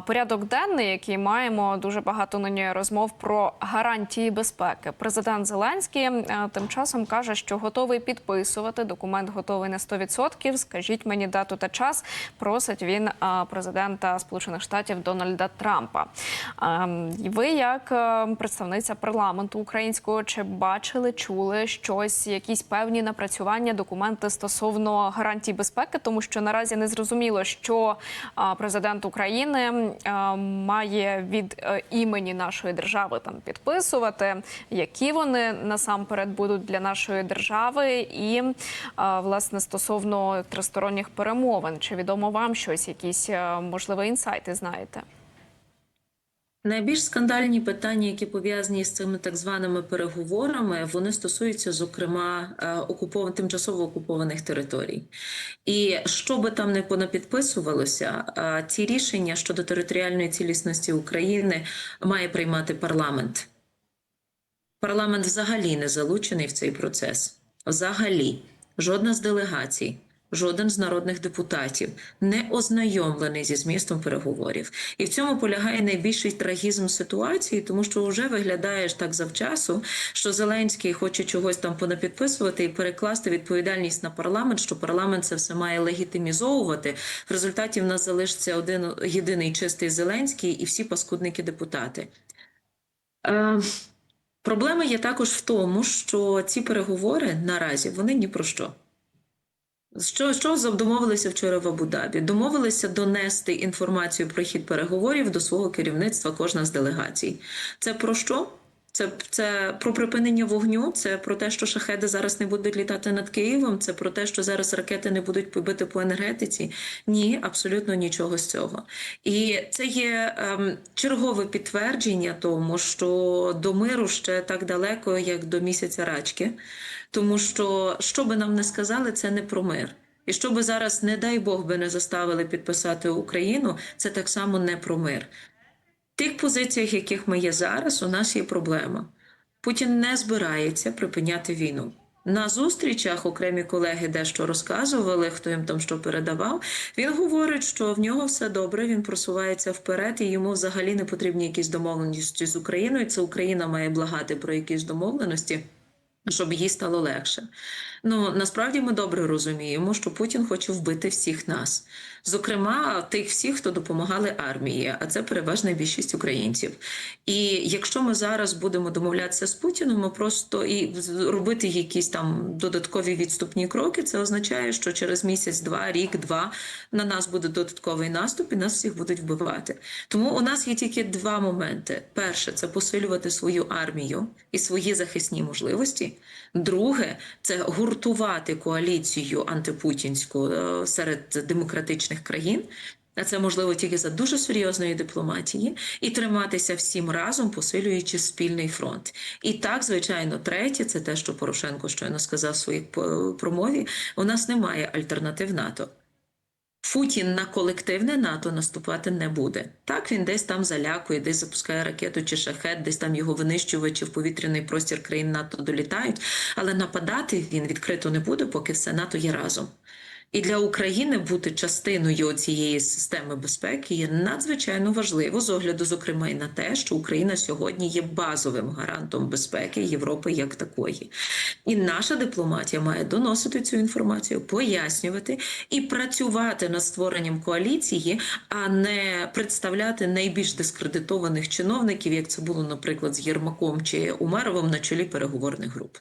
Порядок денний, який маємо дуже багато нині розмов про гарантії безпеки. Президент Зеленський е, тим часом каже, що готовий підписувати. Документ готовий на 100%. Скажіть мені дату та час. Просить він е, президента Сполучених Штатів Дональда Трампа. Е, Ви, як е, представниця парламенту українського, чи бачили, чули щось, якісь певні напрацювання, документи стосовно гарантій безпеки, тому що наразі не зрозуміло, що президент України має від е, імені нашої держави там підписувати, які вони насамперед будуть для нашої держави, і е, власне стосовно тристоронніх перемовин, чи відомо вам щось, якісь можливі можливо інсайти знаєте? Найбільш скандальні питання, які пов'язані з цими так званими переговорами, вони стосуються, зокрема, е, окупов... тимчасово окупованих територій. І що би там не понапідписувалося, е, ці рішення щодо територіальної цілісності України має приймати парламент. Парламент взагалі не залучений в цей процес. Взагалі, жодна з делегацій. Жоден з народних депутатів не ознайомлений зі змістом переговорів, і в цьому полягає найбільший трагізм ситуації, тому що вже виглядаєш так завчасу, що Зеленський хоче чогось там понапідписувати і перекласти відповідальність на парламент, що парламент це все має легітимізовувати. В результаті в нас залишиться один єдиний чистий Зеленський і всі паскудники депутати. Е, Проблема є також в тому, що ці переговори наразі вони ні про що. Що, що домовилися вчора в Абу-Дабі? Домовилися донести інформацію про хід переговорів до свого керівництва кожна з делегацій. Це про що? Це, це про припинення вогню, це про те, що шахеди зараз не будуть літати над Києвом, це про те, що зараз ракети не будуть побити по енергетиці. Ні, абсолютно нічого з цього. І це є ем, чергове підтвердження тому, що до миру ще так далеко, як до місяця рачки. Тому що, що би нам не сказали, це не про мир. І що би зараз, не дай Бог, би не заставили підписати Україну, це так само не про мир. Тих позиціях, яких ми є зараз, у нас є проблема. Путін не збирається припиняти війну. На зустрічах окремі колеги дещо розказували, хто їм там що передавав. Він говорить, що в нього все добре, він просувається вперед, і йому взагалі не потрібні якісь домовленості з Україною. Це Україна має благати про якісь домовленості щоб їй стало легше. Ну насправді ми добре розуміємо, що Путін хоче вбити всіх нас, зокрема тих всіх, хто допомагали армії, а це переважна більшість українців. І якщо ми зараз будемо домовлятися з Путіним, ми просто і робити якісь там додаткові відступні кроки, це означає, що через місяць, два, рік, два на нас буде додатковий наступ, і нас всіх будуть вбивати. Тому у нас є тільки два моменти: перше це посилювати свою армію і свої захисні можливості. Друге, це гуртувати коаліцію антипутінську е, серед демократичних країн. А це можливо тільки за дуже серйозної дипломатії і триматися всім разом, посилюючи спільний фронт. І так, звичайно, третє, це те, що Порошенко щойно сказав в своїй промові. У нас немає альтернатив НАТО. Путін на колективне НАТО наступати не буде. Так він десь там залякує, десь запускає ракету чи шахет, десь там його винищувачі в повітряний простір країн НАТО долітають. Але нападати він відкрито не буде, поки все НАТО є разом. І для України бути частиною цієї системи безпеки є надзвичайно важливо з огляду, зокрема, і на те, що Україна сьогодні є базовим гарантом безпеки Європи як такої. І наша дипломатія має доносити цю інформацію, пояснювати і працювати над створенням коаліції, а не представляти найбільш дискредитованих чиновників, як це було, наприклад, з Єрмаком чи Умаровим на чолі переговорних груп.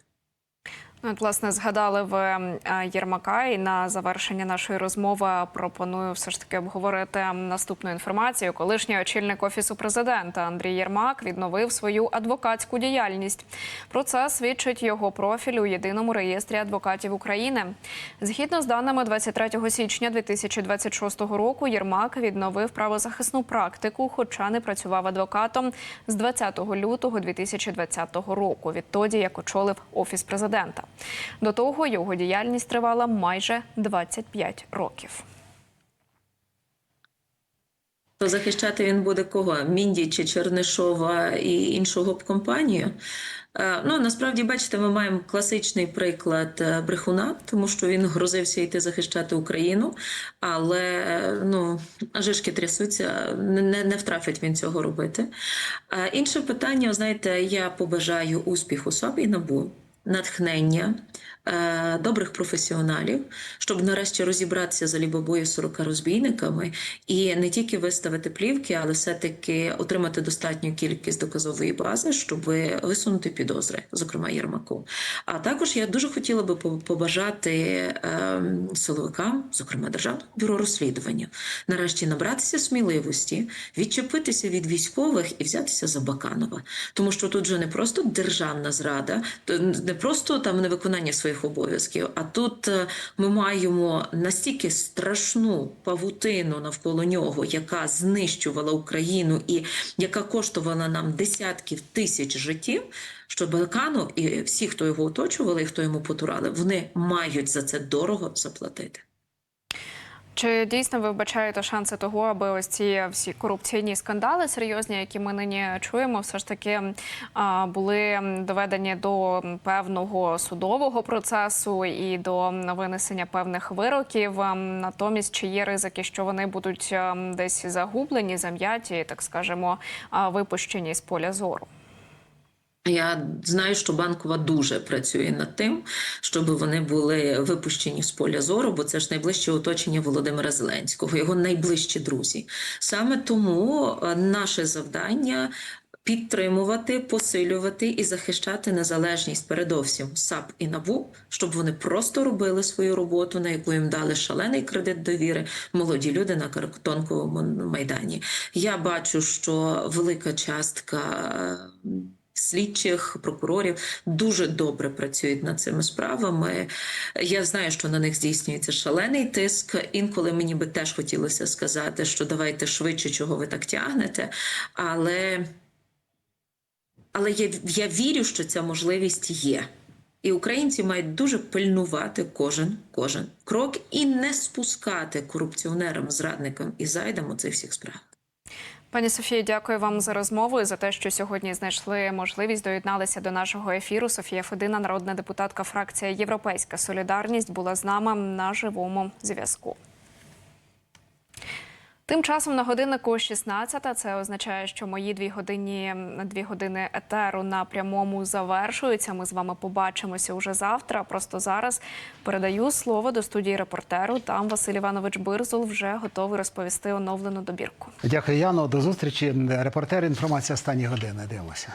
От, власне, згадали ви е, Єрмака, і на завершення нашої розмови пропоную все ж таки обговорити наступну інформацію. Колишній очільник офісу президента Андрій Єрмак відновив свою адвокатську діяльність. Про це свідчить його профіль у єдиному реєстрі адвокатів України. Згідно з даними 23 січня 2026 року, Єрмак відновив правозахисну практику, хоча не працював адвокатом з 20 лютого 2020 року. Відтоді як очолив офіс президента. До того його діяльність тривала майже 25 років. Захищати він буде кого? Мінді чи Чернишова і іншого б компанію? Е, Ну, насправді, бачите, ми маємо класичний приклад е, брехуна, тому що він грозився йти захищати Україну, але е, ну, жишки трясуться, не, не, втрафить він цього робити. Інше питання, знаєте, я побажаю успіху собі набу, натхнення. Е, Добрих професіоналів, щоб нарешті розібратися за лібобою 40 розбійниками і не тільки виставити плівки, але все-таки отримати достатню кількість доказової бази, щоб висунути підозри, зокрема Єрмаку. А також я дуже хотіла би побажати ем, силовикам, зокрема Державного бюро розслідування, нарешті набратися сміливості, відчепитися від військових і взятися за Баканова. Тому що тут же не просто державна зрада, не просто там невиконання своїх обов'язків, а тут е, ми маємо настільки страшну павутину навколо нього, яка знищувала Україну і яка коштувала нам десятків тисяч життів. Що Балканов і всі, хто його оточували, і хто йому потурали, вони мають за це дорого заплатити. Чи дійсно ви вбачаєте шанси того, аби ось ці всі корупційні скандали серйозні, які ми нині чуємо, все ж таки були доведені до певного судового процесу і до винесення певних вироків? Натомість, чи є ризики, що вони будуть десь загублені, зам'яті, так скажемо, випущені з поля зору? Я знаю, що банкова дуже працює над тим, щоб вони були випущені з поля зору, бо це ж найближче оточення Володимира Зеленського, його найближчі друзі. Саме тому е, наше завдання. Підтримувати, посилювати і захищати незалежність, передовсім САП і НАБУ, щоб вони просто робили свою роботу, на яку їм дали шалений кредит довіри молоді люди на картонковому майдані. Я бачу, що велика частка. Слідчих прокурорів дуже добре працюють над цими справами. Я знаю, що на них здійснюється шалений тиск. Інколи мені би теж хотілося сказати, що давайте швидше, чого ви так тягнете. Але, але я, я вірю, що ця можливість є. І українці мають дуже пильнувати кожен кожен крок і не спускати корупціонерам, зрадникам і зайдам у цих всіх справах. Пані Софії, дякую вам за розмову і за те, що сьогодні знайшли можливість доєдналися до нашого ефіру. Софія Федина, народна депутатка фракція Європейська Солідарність, була з нами на живому зв'язку. Тим часом на годиннику 16, Це означає, що мої дві години, дві години етеру на прямому завершуються. Ми з вами побачимося уже завтра. Просто зараз передаю слово до студії репортеру. Там Василь Іванович Бирзул вже готовий розповісти оновлену добірку. Дякую, Яно. До зустрічі. Репортер інформація останні години. Дивимося.